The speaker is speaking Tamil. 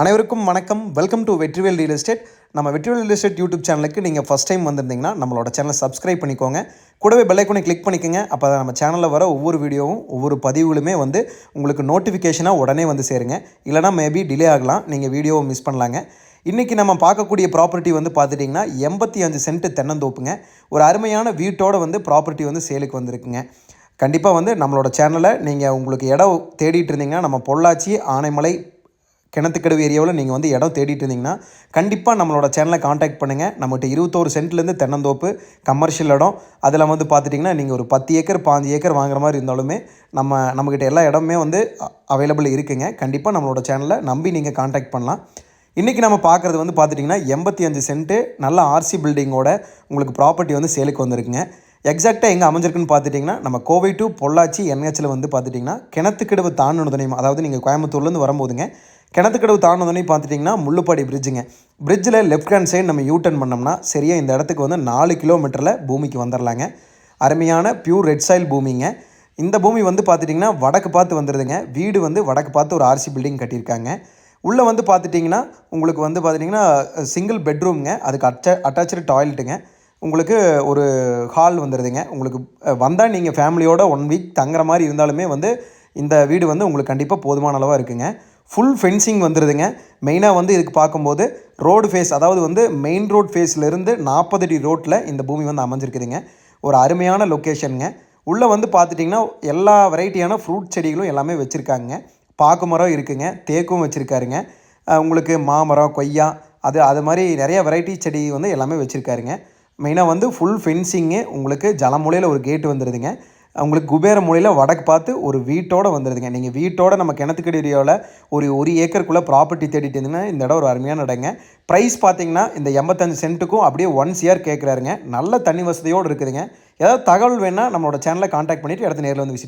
அனைவருக்கும் வணக்கம். Welcome to Vetrivel real estate நம்ம வெற்றிவேல் ரியல் எஸ்டேட் யூடியூப் சேனலுக்கு நீங்கள் ஃபஸ்ட் டைம் வந்திருந்தீங்கன்னா நம்மளோட சேனலை சப்ஸ்கிரைப் பண்ணிக்கோங்க. கூடவே பெல்லைக்கோனை கிளிக் பண்ணிக்கோங்க. அப்போ தான் நம்ம சேனலில் வர ஒவ்வொரு வீடியோவும் ஒவ்வொரு பதிவுகளுமே வந்து உங்களுக்கு நோட்டிஃபிகேஷனாக உடனே வந்து சேருங்க. இல்லைனா மேபி டிலே ஆகலாம். நீங்கள் வீடியோவை மிஸ் பண்ணலாங்க. இன்றைக்கி நம்ம பார்க்கக்கூடிய ப்ராப்பர்ட்டி வந்து பார்த்துட்டிங்கன்னா எண்பத்தி அஞ்சு சென்ட் தென்னந்தோப்புங்க. ஒரு அருமையான வீட்டோட வந்து ப்ராப்பர்ட்டி வந்து சேலுக்கு வந்திருக்குங்க. கண்டிப்பாக வந்து நம்மளோட சேனலை நீங்கள் உங்களுக்கு இடம் தேடிட்டு இருந்தீங்கன்னா நம்ம பொள்ளாச்சி ஆனைமலை கிணத்துக்கடவு ஏரியாவில் நீங்கள் வந்து இடம் தேடிட்டு இருந்தீங்கன்னா கண்டிப்பாக நம்மளோட சேனலை காண்டாக்ட் பண்ணுங்கள் நம்மகிட்ட இருபத்தோரு சென்ட்லேருந்து தென்னந்தோப்பு கமர்ஷியல் இடம். அதில் வந்து பார்த்துட்டிங்கன்னா நீங்கள் ஒரு பத்து ஏக்கர் பாஞ்சு ஏக்கர் வாங்குற மாதிரி இருந்தாலுமே நம்ம நம்மக்கிட்ட எல்லா இடமுமே வந்து அவைலபிள் இருக்குங்க. கண்டிப்பாக நம்மளோட சேனலை நம்பி நீங்கள் காண்டாக்ட் பண்ணலாம். இன்றைக்கி நம்ம பார்க்குறது வந்து பார்த்துட்டிங்கன்னா எண்பத்தி அஞ்சு சென்ட்டு நல்ல ஆர்சி பில்டிங்கோட உங்களுக்கு ப்ராப்பர்ட்டி வந்து சேலுக்கு வந்திருக்குங்க. எக்ஸாக்டாக எங்கே அமைஞ்சிருக்குன்னு பார்த்துட்டிங்கன்னா நம்ம கோவை டு பொள்ளாச்சி என்ஹெச்சில் வந்து பார்த்துட்டிங்கன்னா கிணத்துக்கிடவு தாண்டுனதுனையும் அதாவது நீங்கள் கோயம்புத்தூர்லேருந்து வரும்போதுங்க கிணத்துக்கடவு தாண்டினோடனே பார்த்துட்டிங்கன்னா முள்ளுப்பாடி பிரிட்ஜுங்க பிரிட்ஜில் லெஃப்ட் ஹேண்ட் சைடு நம்ம யூ டர்ன் பண்ணோம்னா சரியாக இந்த இடத்துக்கு வந்து நாலு கிலோமீட்டரில் பூமிக்கு வந்துடலாங்க அருமையான பியூர் ரெட் சாயில் பூமிங்க. இந்த பூமி வந்து பார்த்துட்டிங்கன்னா வடக்கு பார்த்து வந்துடுதுங்க வீடு வந்து வடக்கு பார்த்து ஒரு ஆர்சி பில்டிங் கட்டியிருக்காங்க. உள்ளே வந்து பார்த்துட்டிங்கன்னா உங்களுக்கு வந்து பார்த்துட்டிங்கன்னா சிங்கிள் பெட்ரூம்ங்க அதுக்கு அட்ட அட்டாச்சு டாய்லெட்டுங்க உங்களுக்கு ஒரு ஹால் வந்துடுதுங்க உங்களுக்கு வந்தால் நீங்கள் ஃபேமிலியோட ஒன் வீக் தங்குற மாதிரி இருந்தாலுமே வந்து இந்த வீடு வந்து உங்களுக்கு கண்டிப்பாக போதுமான அளவாக இருக்குங்க. ஃபுல் ஃபென்சிங் வந்துடுதுங்க மெயினாக வந்து இதுக்கு பார்க்கும்போது ரோடு ஃபேஸ் அதாவது வந்து மெயின் ரோட் ஃபேஸ்லேருந்து நாற்பது அடி ரோட்டில் இந்த பூமி வந்து அமைஞ்சிருக்குதுங்க. ஒரு அருமையான லொக்கேஷனுங்க உள்ளே வந்து பார்த்துட்டிங்கன்னா எல்லா வெரைட்டியான ஃப்ரூட் செடிகளும் எல்லாமே வச்சுருக்காங்க. பாக்கு மரம் இருக்குங்க தேக்கும் வச்சுருக்காருங்க. உங்களுக்கு மாமரம் கொய்யா அது அது மாதிரி நிறைய வெரைட்டி செடி வந்து எல்லாமே வச்சுருக்காருங்க. மெயினாக வந்து ஃபுல் ஃபென்சிங்கு உங்களுக்கு ஜலமூலையில் ஒரு கேட்டு வந்துடுதுங்க அவங்களுக்கு குபேர மூலையில் வடக்கு பார்த்து ஒரு வீட்டோடு வந்துடுதுங்க நீங்கள் வீட்டோட நம்ம கிணத்துக்கடி ஏரியாவில் ஒரு ஒரு ஏக்கருக்குள்ளே ப்ராப்பர்ட்டி தேடிட்டு இருந்தீங்கன்னா இந்த இடம் ஒரு அருமையான இடங்க. ப்ரைஸ் பார்த்தீங்கன்னா இந்த எண்பத்தஞ்சு சென்ட்டுக்கும் அப்படியே ஒன்ஸ் இயர் கேட்குறாருங்க நல்ல தண்ணி வசதியோடு இருக்குதுங்க. ஏதாவது தகவல் வேணால் நம்மளோட சேனலை காண்டாக்ட் பண்ணிவிட்டு இடத்த நேரில் வந்து விசிட்